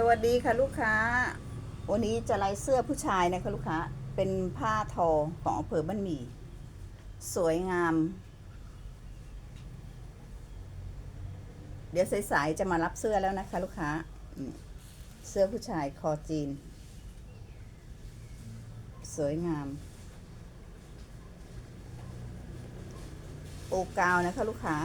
สวัสดีค่ะลูกค้า วันนี้จะไล่เสื้อผู้ชายนะคะลูกค้า เป็นผ้าทอของอำเภอบ้านหมี่ สวยงาม เดี๋ยวสายๆจะมารับเสื้อแล้วนะคะลูกค้า เสื้อผู้ชายคอจีน สวยงาม โอกาวนะคะลูกค้า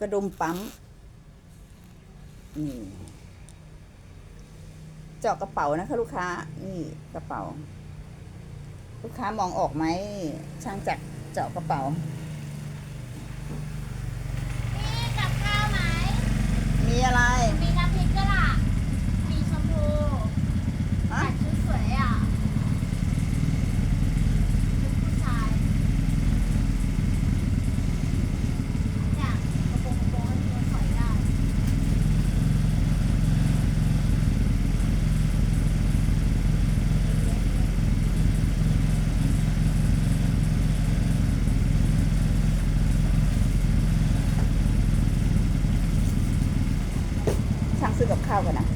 กระดุมปั๊มนี่เจาะกระเป๋านะคะลูกค้า นี่กระเป๋า ลูกค้ามองออกไหมช่างจักเจาะกระเป๋า มีกับข้าวไหมมีอะไรมี ซื้อกับข้าวกันนะ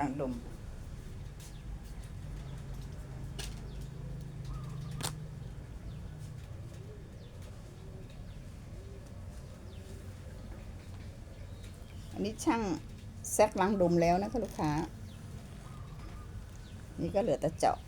ลังดม อันนี้ช่างแซกลังดมแล้วนะคะลูกค้า นี่ก็เหลือแต่เจาะ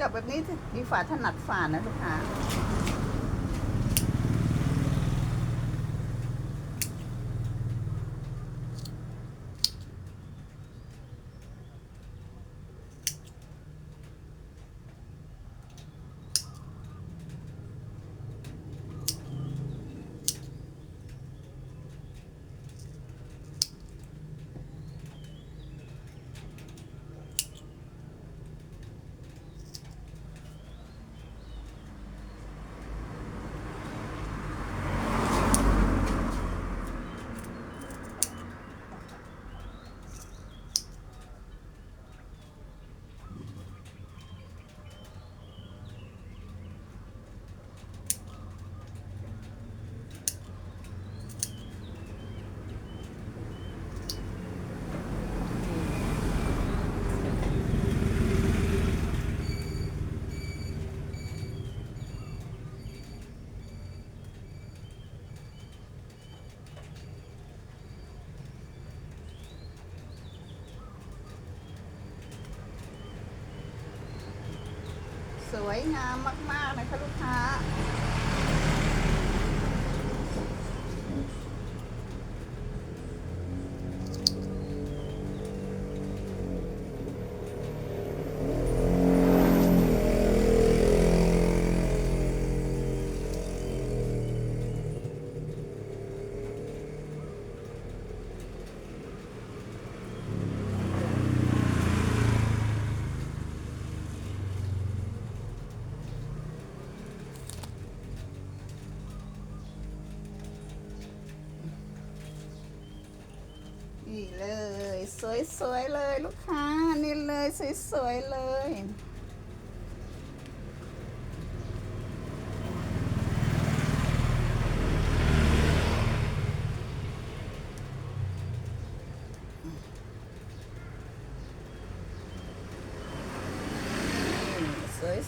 จับแบบนี้มีฝาถนัดฝานะลูกค้า วยงามมาก ๆ นะคะลูกค้า สวยๆเลยลูกค้านี่เลยสวยๆเลย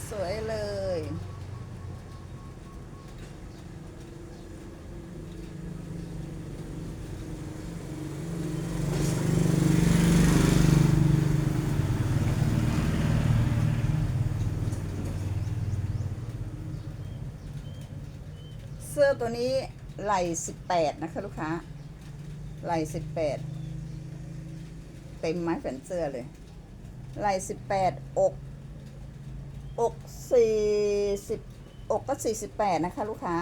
สวยๆเลย เสื้อตัวนี้ไหล่สิบแปดนะคะลูกค้า ไหล่สิบแปดเต็มไม้แผ่นเสื้อเลย ไหล่สิบแปดอก อกสี่สิบอกก็สี่สิบแปดนะคะลูกค้า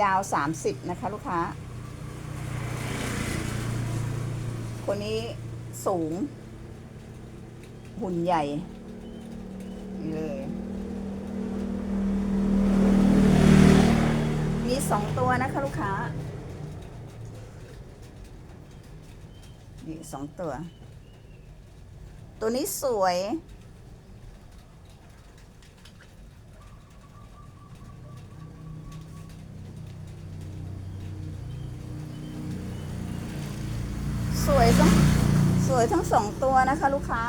ยาวสามสิบนะคะลูกค้า คนนี้สูง หุ่นใหญ่ นี่เลย มี สองตัวนะคะลูกค้า นี่สองตัว ตัวนี้สวย สวยทั้งสวยทั้งสองตัวนะคะลูกค้า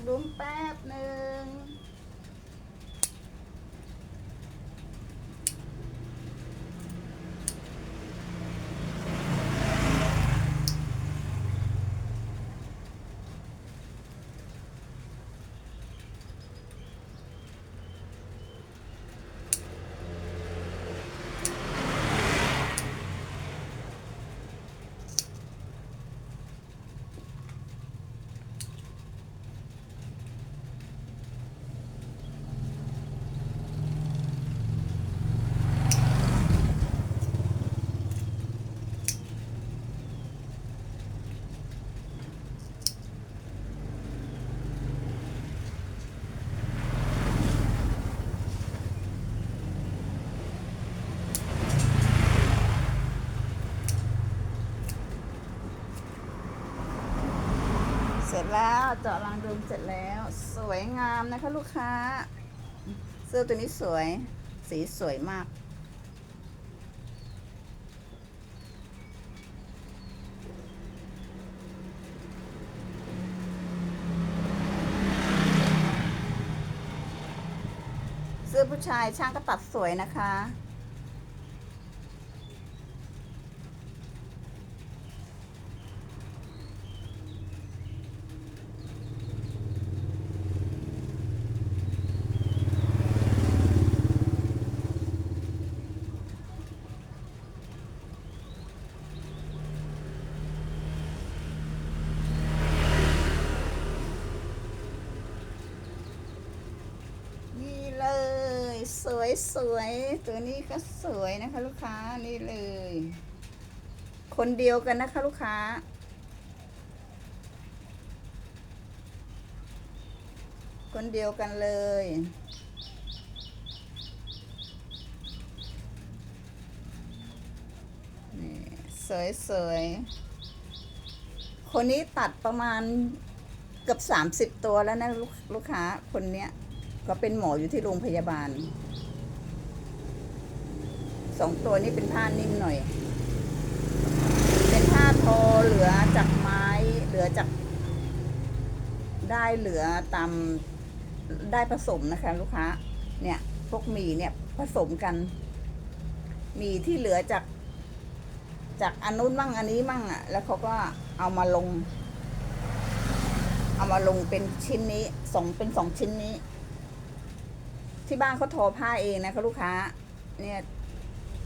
งดุ้มแป๊บหนึ่ง แล้วเจาะรังดุมเสร็จแล้ว สวยงามนะคะลูกค้า เสื้อตัวนี้สวย สีสวยมาก เสื้อผู้ชายช่างก็ตัดสวยนะคะ นี่เลย ส วยสวยตัวนี้ก็สวยนะคะ ลูกค้านี่เลย คนเดียวกันนะคะ ลูกค้า คนเดียวกันเลยนี่สวยสวยคนนี้ตัดประมาณเกือบสามสิบตัวแล้วนะลูกลูกค้าคนเนี้ยก็เป็นหมออยู่ที่โรงพยาบาล สองตัวนี้เป็นผ้านิ่มหน่อย เป็นผ้าทอเหลือจากไม้เหลือจาก ได้เหลือตามได้ผสมนะคะ ลูกค้า เนี่ยพวกหมี่เนี่ยผสมกันหมี่ที่เหลือจาก จากอันนู้นมั่งอันนี้มั่งอะ แล้วเขาก็เอามาลง เอามาลงเป็นชิ้นนี้สองเป็นสองชิ้นนี้ ที่บ้านเขาทอผ้าเองนะคะลูกค้า เนี่ย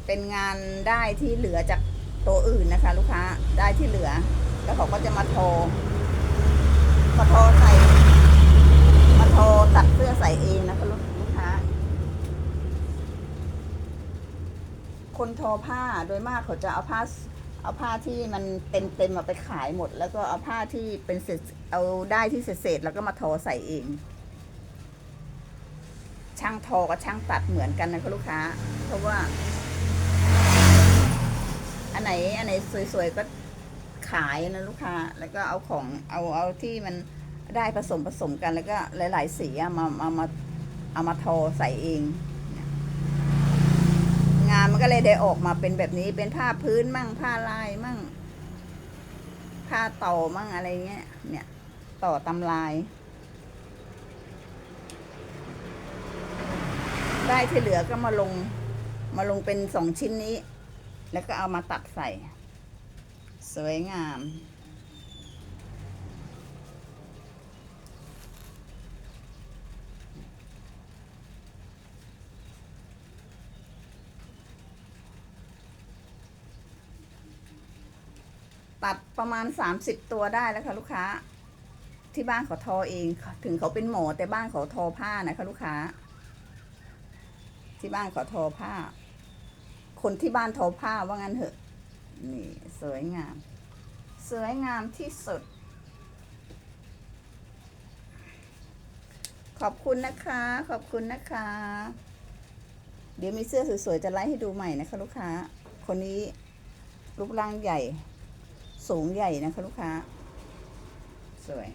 เป็นงานได้ที่เหลือจากตัวอื่นนะคะ ลูกค้าได้ที่เหลือ แล้วเขาก็จะมาทอมาทอใส่มาทอตัดเสื้อใส่เองนะคะลูกลูกค้า คนทอผ้าโดยมากเขาจะเอาผ้าเอาผ้าที่มันเต็มเต็มมาไปขายหมด แล้วก็เอาผ้าที่เป็นเศษเอาได้ที่เศษแล้วก็มาทอใส่เอง ช่างทอกับช่างตัดเหมือนกันนะคะลูกค้า เพราะว่า อันไหนอันไหนสวยๆก็ขายนะลูกค้า แล้วก็เอาของเอาเอาที่มันได้ผสมผสมกันแล้วก็หลายๆสีมามามาเอามาทอใส่เอง งานมันก็เลยได้ออกมาเป็นแบบนี้เป็นผ้าพื้นมั่งผ้าลายมั่ง ผ้าต่อมั่งอะไรเงี้ย เนี่ยต่อตำลาย ได้ที่เหลือก็มาลงมาลงเป็นสองชิ้นนี้ แล้วก็เอามาตัดใส่ สวยงาม ตัดประมาณสามสิบตัวได้แล้วค่ะลูกค้า ที่บ้านเขาทอเอง ถึงเขาเป็นหมอแต่บ้านเขาทอผ้านะคะลูกค้า ที่บ้านเขาทอผ้า คนที่บ้านทอผ้าว่างั้นเถอะ นี่สวยงาม สวยงามที่สุด ขอบคุณนะคะ ขอบคุณนะคะ เดี๋ยวมีเสื้อสวยๆจะไล่ให้ดูใหม่นะคะลูกค้า คนนี้รูปร่างใหญ่ สูงใหญ่นะคะลูกค้า สวย